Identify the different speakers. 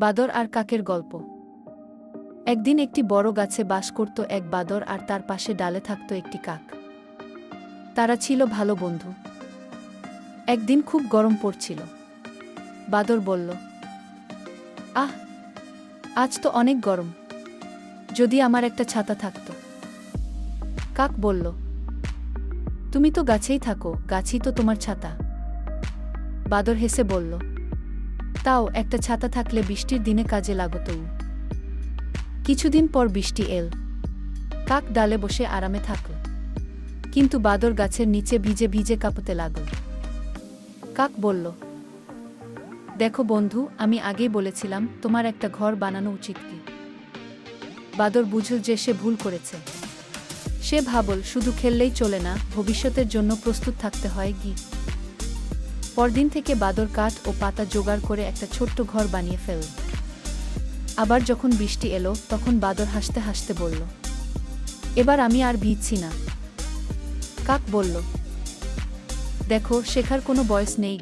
Speaker 1: বাদর আর কাকের গল্প। একদিন একটি বড় গাছে বাস করত এক বাদর আর তার পাশে ডালে থাকত একটি কাক। তারা ছিল ভালো বন্ধু। একদিন খুব গরম পড়ছিল। বাদর বলল, আহ, আজ তো অনেক গরম। যদি আমার একটা ছাতা থাকত। কাক বলল, তুমি তো গাছেই থাকো, গাছই তো তোমার ছাতা। বাদর হেসে বলল তাও একটা ছাতা থাকলে বৃষ্টির দিনে কাজে লাগতো। কিছুদিন পর বৃষ্টি এল। কাক ডালে বসে আরামে থাকল। কিন্তু বাদর গাছের নিচে ভিজে ভিজে কাঁপতে লাগল। কাক বলল, দেখো বন্ধু, আমি আগেই বলেছিলাম, তোমার একটা ঘর বানানো উচিত কি? বাদর বুঝল যে সে ভুল করেছে। সে ভাবল, শুধু খেললেই চলে না, ভবিষ্যতের জন্য প্রস্তুত থাকতে হয় কি? পরদিন থেকে বাদর কাঠ ও পাতা জোগাড় করে একটা ছোট্ট ঘর বানিয়ে ফেলল আবার যখন বৃষ্টি এলো, তখন বাদর হাসতে হাসতে বলল, এবার আমি আর ভিজছি না। কাক বলল, দেখো, শেখার কোনো বয়স নেই।